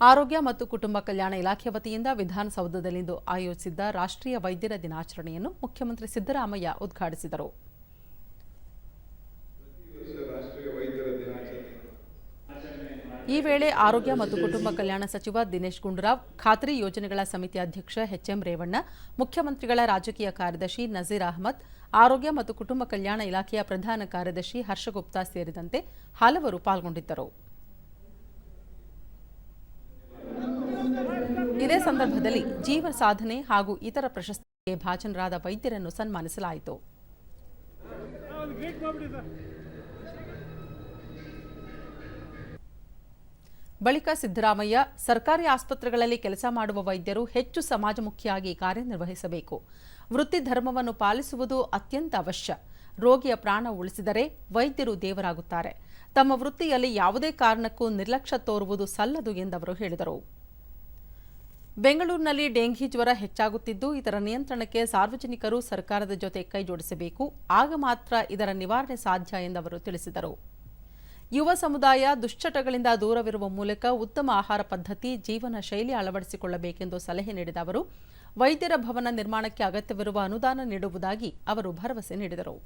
ಆರೋಗ್ಯ ಮತ್ತು ಕುಟುಂಬ ಕಲ್ಯಾಣ ಇಲಾಖೆ ವತಿಯಿಂದ ವಿಧಾನಸೌಧದಲ್ಲಿಂದು ಆಯೋಜಿಸಿದ್ದ ರಾಷ್ಟ್ರೀಯ ವೈದ್ಯರ ದಿನಾಚರಣೆಯನ್ನು ಮುಖ್ಯಮಂತ್ರಿ ಸಿದ್ದರಾಮಯ್ಯ ಉದ್ಘಾಟಿಸಿದರು. ಈ ವೇಳೆ ಆರೋಗ್ಯ ಮತ್ತು ಕುಟುಂಬ ಕಲ್ಯಾಣ ಸಚಿವ ದಿನೇಶ್ ಗುಂಡೂರಾವ್, ಖಾತ್ರಿ ಯೋಜನೆಗಳ ಸಮಿತಿ ಅಧ್ಯಕ್ಷ ಎಚ್ಎಂ ರೇವಣ್ಣ, ಮುಖ್ಯಮಂತ್ರಿಗಳ ರಾಜಕೀಯ ಕಾರ್ಯದರ್ಶಿ ನಜೀರ್ ಅಹಮದ್, ಆರೋಗ್ಯ ಮತ್ತು ಕುಟುಂಬ ಕಲ್ಯಾಣ ಇಲಾಖೆಯ ಪ್ರಧಾನ ಕಾರ್ಯದರ್ಶಿ ಹರ್ಷಗುಪ್ತಾ ಸೇರಿದಂತೆ ಹಲವರು ಪಾಲ್ಗೊಂಡಿದ್ದರು. ಇದೇ ಸಂದರ್ಭದಲ್ಲಿ ಜೀವ ಸಾಧನೆ ಹಾಗೂ ಇತರ ಪ್ರಶಸ್ತಿಗೆ ಭಾಜನರಾದ ವೈದ್ಯರನ್ನು ಸನ್ಮಾನಿಸಲಾಯಿತು. ಬಳಿಕ ಸಿದ್ದರಾಮಯ್ಯ, ಸರ್ಕಾರಿ ಆಸ್ಪತ್ರೆಗಳಲ್ಲಿ ಕೆಲಸ ಮಾಡುವ ವೈದ್ಯರು ಹೆಚ್ಚು ಸಮಾಜಮುಖಿಯಾಗಿ ಕಾರ್ಯನಿರ್ವಹಿಸಬೇಕು. ವೃತ್ತಿ ಧರ್ಮವನ್ನು ಪಾಲಿಸುವುದು ಅತ್ಯಂತ ಅವಶ್ಯ. ರೋಗಿಯ ಪ್ರಾಣ ಉಳಿಸಿದರೆ ವೈದ್ಯರು ದೇವರಾಗುತ್ತಾರೆ. ತಮ್ಮ ವೃತ್ತಿಯಲ್ಲಿ ಯಾವುದೇ ಕಾರಣಕ್ಕೂ ನಿರ್ಲಕ್ಷ್ಯ ತೋರುವುದು ಸಲ್ಲದು ಎಂದವರು ಹೇಳಿದರು. ಬೆಂಗಳೂರಿನಲ್ಲಿ ಡೆಂಘಿ ಜ್ವರ ಹೆಚ್ಚಾಗುತ್ತಿದ್ದು, ಇದರ ನಿಯಂತ್ರಣಕ್ಕೆ ಸಾರ್ವಜನಿಕರು ಸರ್ಕಾರದ ಜೊತೆ ಕೈಜೋಡಿಸಬೇಕು. ಆಗ ಮಾತ್ರ ಇದರ ನಿವಾರಣೆ ಸಾಧ್ಯ ಎಂದವರು ತಿಳಿಸಿದರು. ಯುವ ಸಮುದಾಯ ದುಶ್ಚಟಗಳಿಂದ ದೂರವಿರುವ ಮೂಲಕ ಉತ್ತಮ ಆಹಾರ ಪದ್ಧತಿ, ಜೀವನ ಶೈಲಿ ಅಳವಡಿಸಿಕೊಳ್ಳಬೇಕೆಂದು ಸಲಹೆ ನೀಡಿದ ಅವರು, ವೈದ್ಯರ ಭವನ ನಿರ್ಮಾಣಕ್ಕೆ ಅಗತ್ಯವಿರುವ ಅನುದಾನ ನೀಡುವುದಾಗಿ ಅವರು ಭರವಸೆ ನೀಡಿದರು.